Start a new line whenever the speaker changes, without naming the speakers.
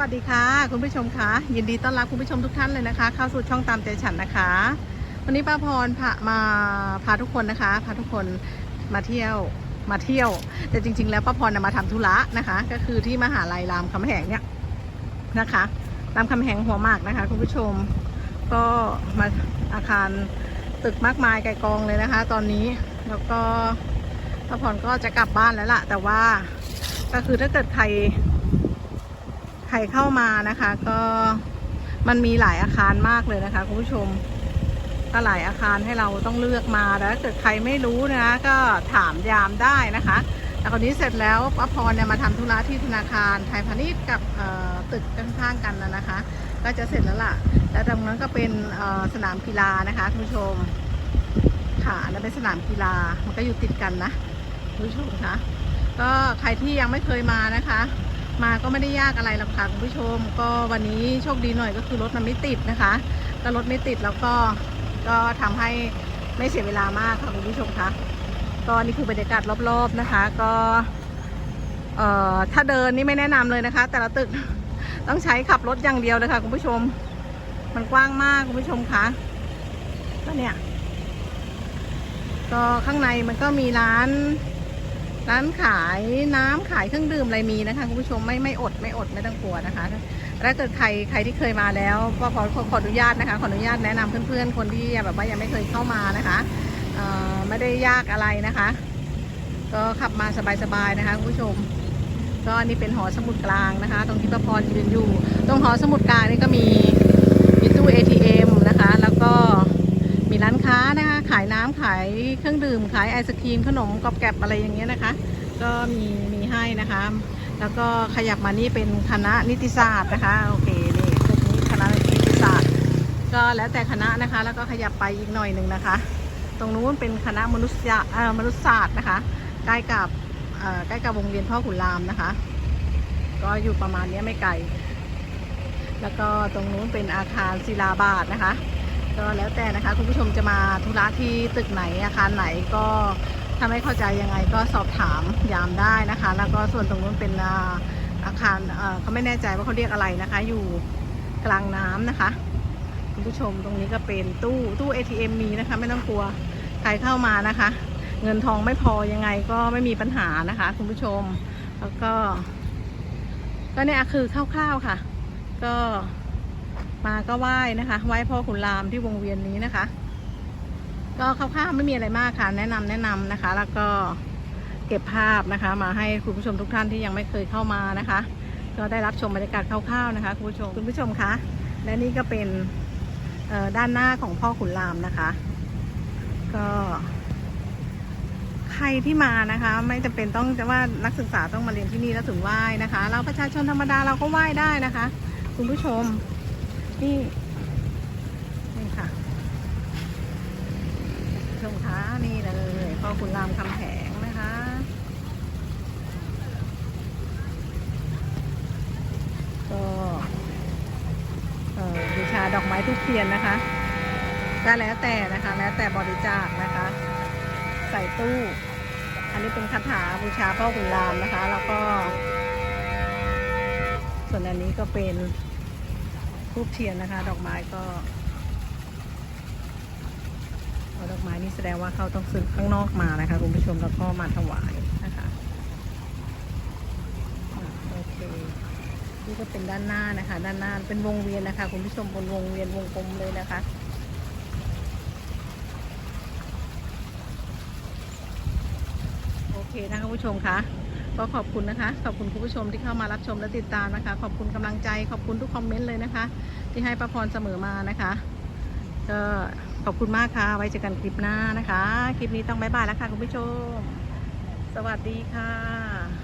วัสดีค่ะ คุณผู้ชมคะยินดีต้อนรับคุณผู้ชมทุกท่านเลยนะคะ เข้าสู่ช่องตามใจฉันนะคะ วันนี้ป้าพรพามาพาทุกคนนะคะ พาทุกคนมาเที่ยวมาเที่ยว แต่จริง ๆ แล้วป้าพรนะมาทำธุระนะคะ ก็คือที่มหาลัยรามคำแหงเนี่ยนะคะรามคำแหงหัวมากนะคะ คุณผู้ชมก็มาอาคารตึกมากมายไกลกองเลยนะคะ ตอนนี้แล้วก็ป้าพรก็จะกลับบ้านแล้วล่ะ แต่ว่าก็คือถ้าเกิดใคร รเข้ามานะคะ ก็มันมีหลายอาคารมากเลยนะคะคุณผู้ชมก็หลายอาคารให้เราต้องเลือกมาแล้วถ้าเกิดใครไม่รู้นะก็ถามยามได้นะคะแต่คราวนี้เสร็จแล้วป้าพรเนี่ยมาทำธุระที่ธนาคารไทยพาณิชย์กับตึกข้างๆกันนะนะคะ ก็จะเสร็จแล้วล่ะ แล้วตรงนั้นก็เป็นสนามกีฬานะคะคุณผู้ชมค่ะอันนั้นเป็นสนามกีฬามันก็อยู่ติดกันนะคุณผู้ชมคะก็ใครที่ยังไม่เคยมานะคะ มาก็ไม่ได้ยากอะไรหรอกค่ะคุณผู้ชม ก็วันนี้โชคดีหน่อยก็คือรถมันไม่ติดนะคะก็รถไม่ติดแล้วก็ก็ทำให้ไม่เสียเวลามากค่ะคุณผู้ชมคะก็นี่คือบรรยากาศรอบๆนะคะ ก็เอ่อถ้าเดินนี่ไม่แนะนำเลยนะคะ แต่ละตึกต้องใช้ขับรถอย่างเดียวเลยค่ะคุณผู้ชม มันกว้างมากคุณผู้ชมคะก็เนี่ยก็ข้างในมันก็มีร้าน ร้านขายน้ำขายเครื่องดื่มอะไรมีนะคะคุณผู้ชมไม่ไม่อดไม่อดไม่ต้องกลัวนะคะถ้าเกิดใครใครที่เคยมาแล้วก็ขอขอขออนุญาตนะคะขออนุญาตแนะนำเพื่อนๆคนที่แบบว่ายังไม่เคยเข้ามานะคะไม่ได้ยากอะไรนะคะ ก็ขับมาสบายๆนะคะคุณผู้ชม ก็นี่เป็นหอสมุดกลางนะคะ ตรงที่ประพรยืนอยู่ ตรงหอสมุดกลางนี่ก็มีตู้ ATM นะคะ แล้วก็มีร้านค้านะคะ ขายน้ำขายเครื่องดื่มขายไอศครีมขนมกรอบแกรบอะไรอย่างเงี้ยนะคะ ก็มีมีให้นะคะ แล้วก็ขยับมานี่เป็นคณะนิติศาสตร์นะคะโอเคนี่ตึกนี้คณะนิติศาสตร์ ก็แล้วแต่คณะนะคะ แล้วก็ขยับไปอีกหน่อยหนึ่งนะคะ ตรงนู้นเป็นคณะมนุษยมนุษยศาสตร์นะคะ ใกล้กับใกล้กับวงเวียนพ่อขุนรามนะคะ ก็อยู่ประมาณนี้ไม่ไกลแล้วก็ตรงนู้นเป็นอาคารศิลาบาทนะคะ ก็แล้วแต่นะคะคุณผู้ชมจะมาธุระที่ตึกไหนอาคารไหนก็ถ้าไม่เข้าใจยังไงก็สอบถามยามได้นะคะ แล้วก็ส่วนตรงนู้นเป็นอาอาคารเขาไม่แน่ใจว่าเขาเรียกอะไรนะคะ อยู่กลางน้ำนะคะ คุณผู้ชมตรงนี้ก็เป็นตู้ตู้ ATM มีนะคะ ไม่ต้องกลัวใครเข้ามานะคะ เงินทองไม่พอยังไงก็ไม่มีปัญหานะคะ คุณผู้ชมแล้วก็ ก็เนี่ยคือคร่าวๆค่ะ ก็ มาก็ไหว้นะคะไหว้พ่อขุนรามที่วงเวียนนี้นะคะ ก็คร่าวๆไม่มีอะไรมากค่ะ แนะนำแนะนำนะคะ แล้วก็เก็บภาพนะคะ มาให้คุณผู้ชมทุกท่านที่ยังไม่เคยเข้ามานะคะ ก็ได้รับชมบรรยากาศคร่าวๆนะคะคุณผู้ชมคุณผู้ชมคะและนี่ก็เป็นด้านหน้าของพ่อขุนรามนะคะ ก็ใครที่มานะคะ ไม่จำเป็นต้องจะว่านักศึกษาต้องมาเรียนที่นี่แล้วถึงไหว้นะคะ เราประชาชนธรรมดาเราก็ไหว้ได้นะคะ คุณผู้ชม นี่นี่ค่ะชมคะนี่เลยพ่อคุณรามคำแหงนะคะก็เออบูชาดอกไม้ทุกเทียนนะคะก็แล้วแต่นะคะ แล้วแต่บริจาคนะคะ ใส่ตู้ อันนี้เป็นคาถาบูชาพ่อขุนรามนะคะ แล้วก็ ส่วนอันนี้ก็เป็น ทูบเทียนนะคะ ดอกไม้ก็เอาดอกไม้นี่แสดงว่าเขาต้องซื้อข้างนอกมานะคะคุณผู้ชมแล้วก็มาถวายนะคะอะโอเคนี่ก็เป็นด้านหน้านะคะ ด้านหน้าเป็นวงเวียนนะคะ คุณผู้ชมบนวงเวียนวงกลมเลยนะคะโอเคนะคะคุณผู้ชมคะ ก็ขอบคุณนะคะ ขอบคุณคุณผู้ชมที่เข้ามารับชมและติดตามนะคะ ขอบคุณกำลังใจ ขอบคุณทุกคอมเมนต์เลยนะคะ ที่ให้ประพรเสมอมานะคะก็ขอบคุณมากค่ะ ไว้เจอกันคลิปหน้านะคะ คลิปนี้ต้องบายบายแล้วค่ะคุณผู้ชม สวัสดีค่ะ